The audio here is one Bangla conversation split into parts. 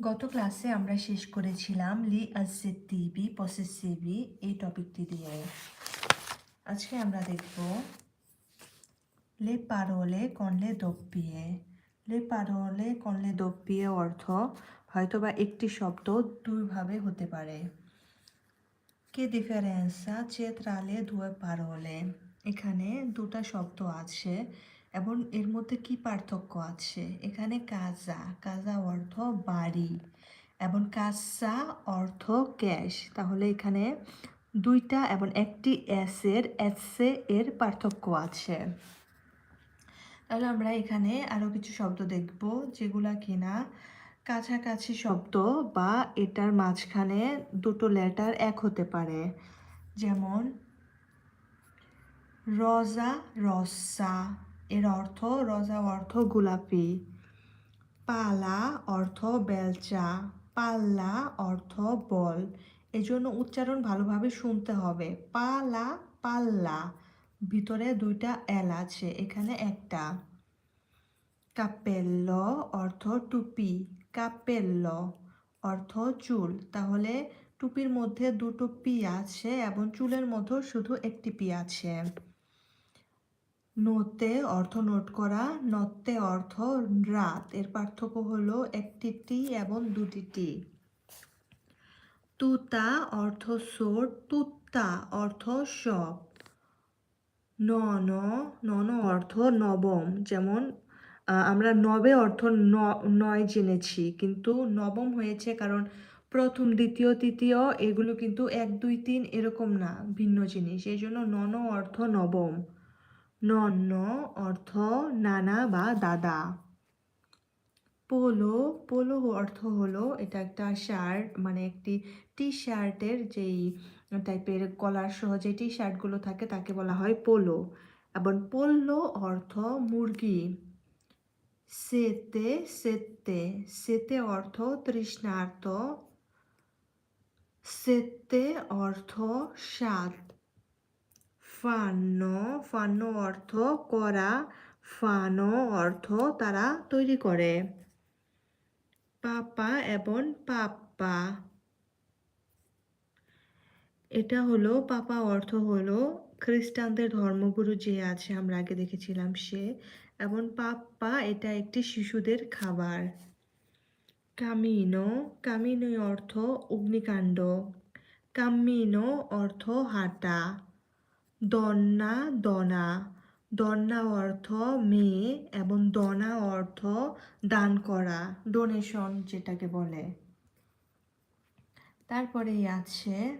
গত ক্লাসে আমরা শেষ করেছিলাম লি আসেটিভি পসেসিভি এই টপিকটি দিয়ে। আজকে আমরা দেখব লে পারোলে কনলে দোপিয়ে লে পারোলে কনলে দোপিয়ে অর্থ হয়তোবা একটি শব্দ দুইভাবে হতে পারে। কে ডিফারেন্সা? চেত্রালে দুয়ে পারোলে। এখানে দুটা শব্দ আছে। এবং এর মধ্যে কি পার্থক্য আছে? এখানে কাজা কাজা অর্থ বাড়ি এবং কাসা অর্থ ক্যাশ। তাহলে এখানে দুইটা এবং একটি এস এর, এসে এর পার্থক্য আছে। তাহলে আমরা এখানে আরও কিছু শব্দ দেখব যেগুলা কিনা কাছাকাছি শব্দ বা এটার মাঝখানে দুটো লেটার এক হতে পারে। যেমন, রজা, রসা। এর অর্থ রজা অর্থ গোলাপি। পালা অর্থ বেলচা, পাল্লা অর্থ বল। এজন্য উচ্চারণ ভালোভাবে শুনতে হবে। পালা, পাল্লা, ভিতরে দুইটা এল আছে, এখানে একটা। কাপেল্ল অর্থ টুপি, কাপেল্ল অর্থ চুল। তাহলে টুপির মধ্যে দুটো পি আছে এবং চুলের মধ্যেও শুধু একটি পি আছে। নোতে অর্থ নোট করা, নত্তে অর্থ রাত। এর পার্থক্য হলো একটি টি এবং দুটি টি তুতা অর্থ সোর, তুত্তা অর্থ সব। নন নন অর্থ নবম। যেমন আমরা নবে অর্থ নয় জেনেছি, কিন্তু নবম হয়েছে কারণ প্রথম, দ্বিতীয়, তৃতীয় এগুলো কিন্তু এক, দুই, তিন এরকম না, ভিন্ন জিনিস। এই জন্য নন অর্থ নবম। নন্ন অর্থ নানা বা দাদা। পোলো পোলো অর্থ হলো এটা একটা শার্ট মানে একটি টি শার্টের যেই টাইপের কলার সহ যে টি শার্টগুলো থাকে তাকে বলা হয় পোলো। এবং পোল্লো অর্থ মুরগি। সেতে সেতে সেতে অর্থ তৃষ্ণার্ত। সেতে অর্থ স্বাদ। ফান্ন ফান্ন অর্থ করা, ফানো অর্থ তারা তৈরি করে। পাপা এবং পাপ্পা। এটা হলো, পাপা অর্থ হলো, খ্রিস্টানদের ধর্মগুরু যে আছে, আমরা আগে দেখেছিলাম সে। এবং পাপ্পা এটা একটি শিশুদের খাবার। কামিনো কামিনো অর্থ অগ্নিকাণ্ড। কামিনো অর্থ হাঁটা। দন্না, দনা। দন্না অর্থ মেয়ে এবং দনা অর্থ দান করা ডোনেশন যেটাকে বলে। তারপরেই আছে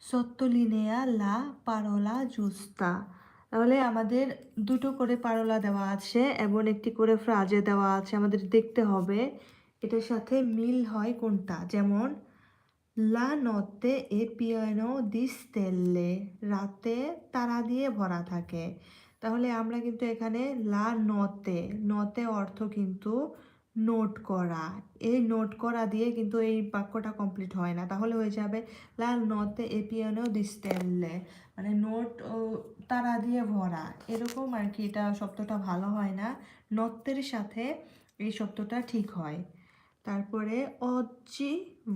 সত্তলিনেয়া লা পারলা জুস্তা। তাহলে আমাদের দুটো করে পারলা দেওয়া আছে এবং একটি করে ফ্রাজে দেওয়া আছে, আমাদের দেখতে হবে। এটার সাথে মিল হয় কোনটা? যেমন লা নতে এ পিয়ানো দি স্টেল্লে রাতে তারা দিয়ে ভরা থাকে। তাহলে আমরা কিন্তু এখানে লা নতে নতে অর্থ কিন্তু নোট করা। এই নোট করা দিয়ে কিন্তু এই বাক্যটা কমপ্লিট হয় না। তাহলে হয়ে যাবে লা নতে এ পিয়ানো দি স্টেল্লে মানে নোট তারা দিয়ে ভরা। এরকম আর কি, এটা শব্দটা ভালো হয় না। নত্তের সাথে এই শব্দটা ঠিক হয়। তারপরে অজ্জি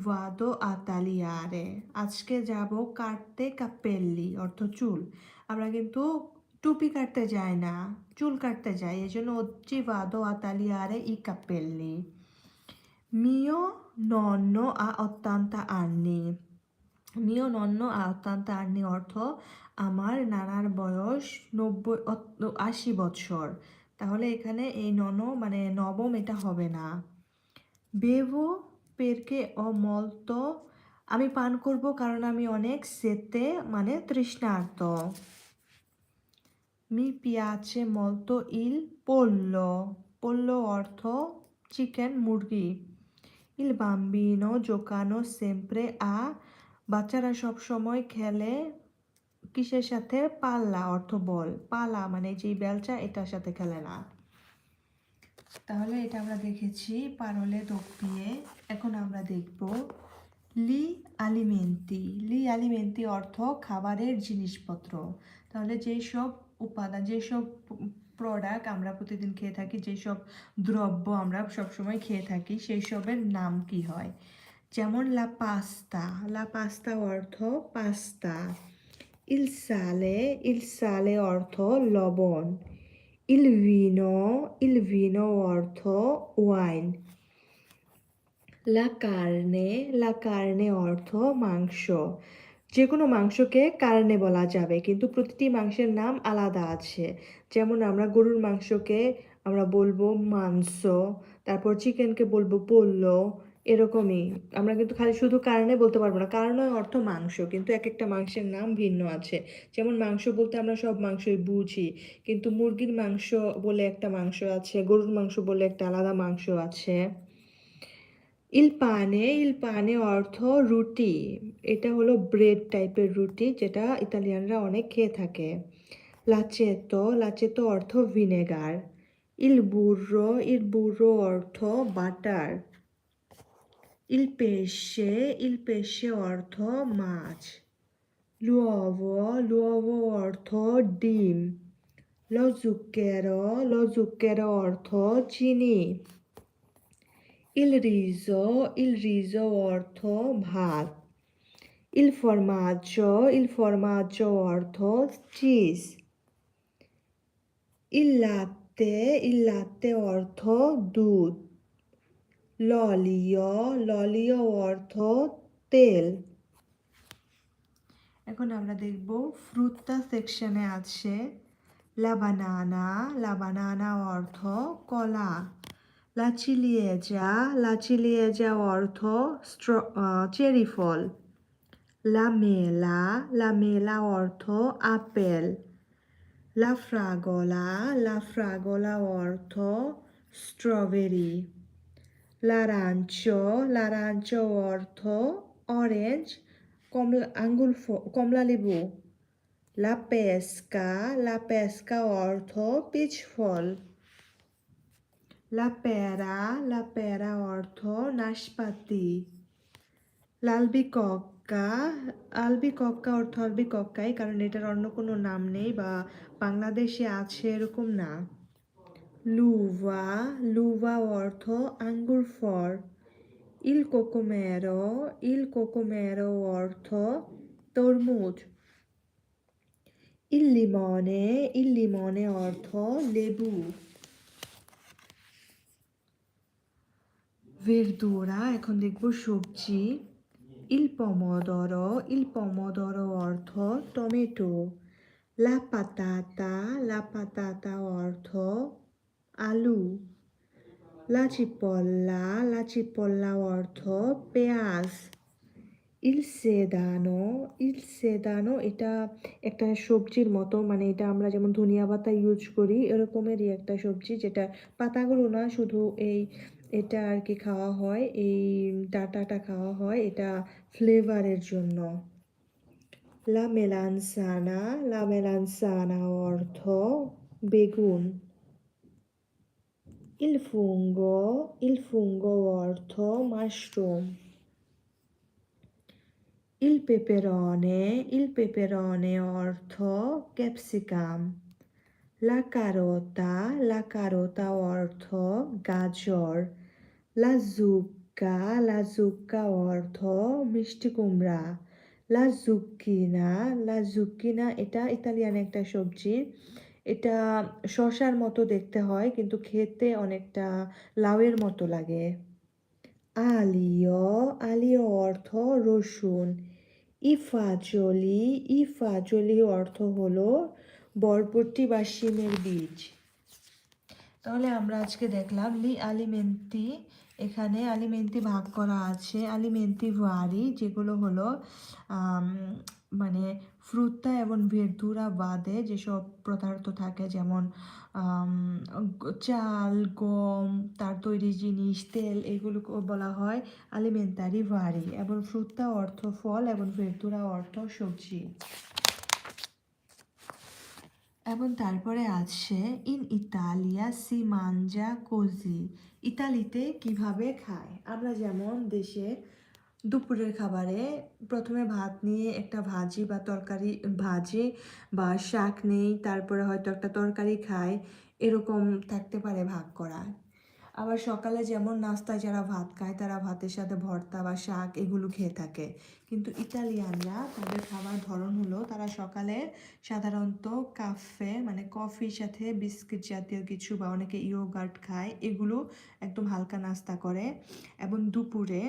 ভাদো আতালিয়ারে। আজকে যাব কাটতে কাপেল্লি, অর্থ চুল। আমরা কিন্তু টুপি কাটতে যাই না, চুল কাটতে যাই এই জন্য অজ্জি ভাদো আতালিয়ারে ই কাপেল্লি। মিও নন্ন আ অত্যান্তা আন্নি। মিও নন্ন আ অত্যান্তা আন্নি অর্থ আমার নানার বয়স নব্বই আশি বছর তাহলে এখানে এই নন মানে নবম এটা হবে না। বেভো পেরকে ও মলত। আমি পান করব কারণ আমি অনেক সেতে মানে তৃষ্ণার্ত। মি পিয়াচে মলতো ইল পোল্লো। পোল্লো অর্থ চিকেন মুরগি। ইল বাম্বিনো, জোকানো সেম্প্রে আ। বাচ্চারা সব সময় খেলে কিসের সাথে? পাল্লা অর্থ বল। পালা মানে যেই বেলচা, এটার সাথে খেলে না। তাহলে এটা আমরা দেখেছি পারলে দোপিয়ে এখন আমরা দেখব লি আলিমেন্তি। লি আলিমেন্তি অর্থ খাবারের জিনিসপত্র। তাহলে যেই সব উপাদান, যেসব প্রোডাক্ট আমরা প্রতিদিন খেয়ে থাকি, যেসব দ্রব্য আমরা সবসময় খেয়ে থাকি সেই সবের নাম কি হয়? যেমন লা পাস্তা। লা পাস্তা অর্থ পাস্তা। ইলসালে। ইলসালে অর্থ লবণ। ইল ভিনো ইল ভিনো অর্থ ওয়াইন লা কার্নে লা কার্নে অর্থ মাংস যে কোনো মাংসকে কার্নে বলা যাবে, কিন্তু প্রতিটি মাংসের নাম আলাদা আছে। যেমন আমরা গরুর মাংসকে আমরা বলব মাংস, তারপর চিকেনকে বলব পোল্লো এরকমই। আমরা কিন্তু খালি শুধু কারণে বলতে পারব না। কারণে অর্থ মাংস। কিন্তু এক একটা মাংসের নাম ভিন্ন আছে। যেমন মাংস বলতে আমরা সব মাংসই বুঝি। কিন্তু মুরগির মাংস বলে একটা মাংস আছে, গরুর মাংস বলে একটা আলাদা মাংস আছে। ইল পানে ইল পানে অর্থ রুটি। এটা হলো ব্রেড টাইপের রুটি, যেটা ইতালিয়ানরা অনেক খেয়ে থাকে। লাচেতো লাচেতো অর্থ ভিনেগার। ইল বুর্রো ইল বুর্রো অর্থ বাটার। ইল পেশে ইল পেশে অর্থ মাছ লুয়োভো লুয়োভো অর্থ ডিম লো জুক্কেরো লো জুক্কেরো অর্থ চিনি ইল রিজো ইল রিজো অর্থ ভাত ইল ফরমাজ্জো ইল ফরমাজ্জো অর্থ চিজ ইল লাত্তে ইল লাত্তে অর্থ দুধ ললিও ললিও অর্থ তেল। এখন আমরা দেখব ফ্রুটটা সেকশনে আছে। লাবানানা লাবানানা অর্থ কলা। লাচিলিয়েজা লাচিলিয়েজা অর্থ স্ট্র চেরি ফল। লা মেলা, লা অর্থ আপেল। লা ফ্রাগোলা লা ফ্রাগোলা অর্থ স্ট্রবেরি লারাঞ্চো লারাঞ্চো অর্থ অরেঞ্জ কমলা আঙ্গুর ফ- কমলা লেবু লা পেস্কা লা পেস্কা অর্থ পিচ ফল লা পেরা লা পেরা অর্থ নাশপাতি লালবিকক্কা আলবিকক্কা অর্থ আলবিকক্কাই কারণ এটার অন্য কোনো নাম নেই বা বাংলাদেশে আছে এরকম না। লুভা লুভা অর্থ আঙ্গুর ফল ইল কোকোমেরো ইল কোকোমেরো অর্থ তরমুজ ইল লিমনে ইল লিমনে অর্থ লেবু ভেরদুরা এখন দেখব সবজি ইল পমোদরো ইল পমোদরো অর্থ টমেটো লা পাতাতা লা পাতাতা অর্থ আলু লা চিপল্লা লা চিপল্লা অর্থ পেঁয়াজ। ইল সেদানো ইল সেদানো এটা একটা সবজির মতো মানে এটা আমরা যেমন ধনিয়া পাতা ইউজ করি, এরকমেরই একটা সবজি যেটা পাতাগুলো না শুধু এই এটা আর কি খাওয়া হয়, এই ডাটাটা খাওয়া হয়, এটা ফ্লেভারের জন্য। লা মেলানসানা লা মেলানসানা অর্থ বেগুন। ইল ফুঙ্গো ইল ফুঙ্গো অর্থ মাশরুম ইল পেপেরনে ইল পেপেরনে অর্থ ক্যাপসিকাম লা কারোতা লা কারোতা অর্থ গাজর লা জুক্কা লা জুক্কা অর্থ মিষ্টি লা জুক্কিনা লা জুক্কিনা এটা ইতালিয়ান একটা সবজি। এটা শশার মতো দেখতে হয়, কিন্তু খেতে অনেকটা লাউয়ের মতো লাগে। আলিও আলিও অর্থ রসুন। ইফাজলি ইফাজলি অর্থ হলো বরবটি বা শিমের বীজ। তাহলে আমরা আজকে দেখলাম লি, আলিমেন্তি, এখানে আলিমেন্তি ভাগ করা আছে। আলিমেন্তি ভারি যেগুলো হলো মানে ফ্রুতা এবং ভেরদুরা বাদে যেসব পদার্থ থাকে যেমন চাল, গম, তার তৈরি জিনিস, তেল এগুলোকে বলা হয় আলিমেন্টারি ভারি এবং ফ্রুতা অর্থ ফল এবং ভেরদুরা অর্থ সবজি। এবং তারপরে আছে ইন ইতালিয়া সি কোজি ইতালিতে কীভাবে খায়? আমরা যেমন দেশে দুপুরের খাবারে প্রথমে ভাত নিয়ে একটা ভাজি বা তরকারি, ভাজি বা শাক নেই, তারপরে হয়তো একটা তরকারি খায়, এরকম থাকতে পারে ভাগ করা। আবার সকালে যেমন নাস্তায় যারা ভাত খায়, তারা ভাতের সাথে ভর্তা বা শাক এগুলো খেয়ে থাকে। কিন্তু ইতালিয়ানরা তাদের খাবার ধরন হলো, তারা সকালে সাধারণত কাফে মানে কফির সাথে বিস্কিট জাতীয় কিছু বা অনেকে ইয়োগার্ট খায়, এগুলো একদম হালকা নাস্তা করে। এবং দুপুরে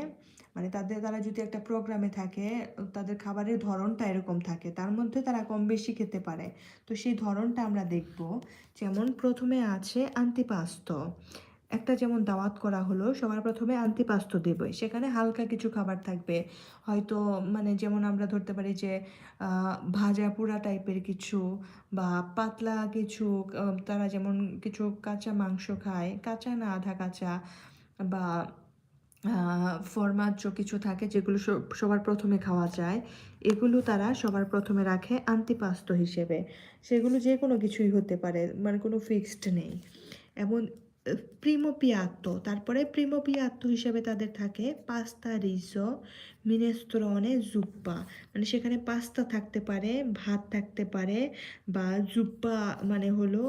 মানে তাদের, তারা যদি একটা প্রোগ্রামে থাকে, তাদের খাবারের ধরনটা এরকম থাকে, তার মধ্যে তারা কম বেশি খেতে পারে। তো সেই ধরনটা আমরা দেখব। যেমন প্রথমে আছে আন্তিপাস্ত একটা যেমন দাওয়াত করা হলো, সবার প্রথমে আন্তিপাস্ত দেবে। সেখানে হালকা কিছু খাবার থাকবে। হয়তো মানে যেমন আমরা ধরতে পারি যে ভাজা পোড়া টাইপের কিছু বা পাতলা কিছু তারা যেমন কিছু কাঁচা মাংস খায়, কাঁচা না আধা কাঁচা বা ফরমাজ্জো কিছু থাকে যেগুলো সবার প্রথমে খাওয়া যায়, এগুলো তারা সবার প্রথমে রাখে আন্তিপাস্ত হিসেবে। সেগুলো যে কোনো কিছুই হতে পারে মানে কোনো ফিক্সড নেই। এবং প্রিমো পিয়াত্তো তারপরে প্রিমো পিয়াত্তো হিসেবে তাদের থাকে পাস্তা রিসো মিনেস্ত্রনে জুপ্পা মানে সেখানে পাস্তা থাকতে পারে, ভাত থাকতে পারে বা জুপ্পা মানে হলো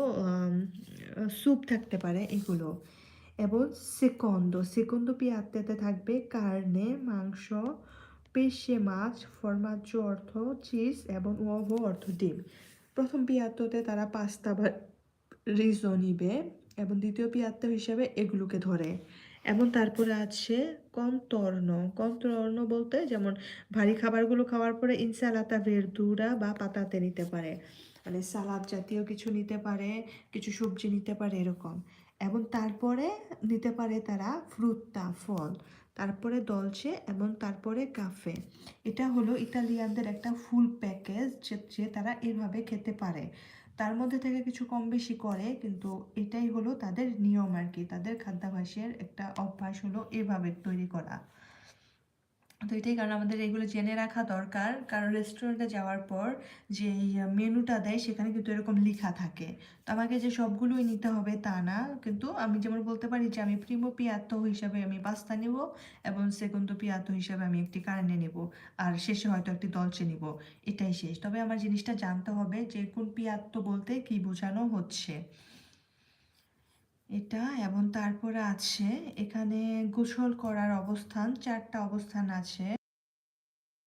স্যুপ থাকতে পারে এগুলো। এবং সেকন্দ সেকন্দ পিয়াত্তেতে থাকবে কার্নে মাংস, পেশে মাছ ফরমাজ্জো অর্থ চিজ এবং ওভো অর্থ ডিম। প্রথম পিয়াত্ততে তারা পাস্তা বা রিজো নিবে। এবং দ্বিতীয় পিয়াত্ত হিসাবে এগুলোকে ধরে। এবং তারপরে আছে কন্তর্ণ কন্তর্ণ বলতে যেমন ভারী খাবারগুলো খাওয়ার পরে ইনসালাতা ভেরদুরা বা পাতাতে নিতে পারে। মানে সালাদ জাতীয় কিছু নিতে পারে, কিছু সবজি নিতে পারে এরকম। এবং তারপরে নিতে পারে তারা ফ্রুত্তা ফল। তারপরে দলচে এবং তারপরে কাফে এটা হলো ইতালিয়ানদের একটা ফুল প্যাকেজ যে তারা এভাবে খেতে পারে। তার মধ্যে থেকে কিছু কম বেশি করে, কিন্তু এটাই হলো তাদের নিয়ম আর কি। তাদের খাদ্যাভাসের একটা অভ্যাস হলো এভাবে তৈরি করা। তো এটাই কারণ আমাদের এগুলো জেনে রাখা দরকার। কারণ রেস্টুরেন্টে যাওয়ার পর যে মেনুটা দেয় সেখানে কিন্তু এরকম লেখা থাকে। তো আমাকে যে সবগুলোই নিতে হবে তা না। কিন্তু আমি যেমন বলতে পারি যে আমি প্রিমো পিয়াত্তো হিসাবে আমি পাস্তা নেব এবং সেকন্দ পিয়াত্তো হিসাবে আমি একটি কার্নে নেব। আর শেষে হয়তো একটি দলচে নেব। এটাই শেষ। তবে আমার জিনিসটা জানতে হবে যে কোন পিয়াত্তো বলতে কি বোঝানো হচ্ছে। এটা এবং তারপরে আছে এখানে গোসল করার অবস্থান চারটা অবস্থান আছে।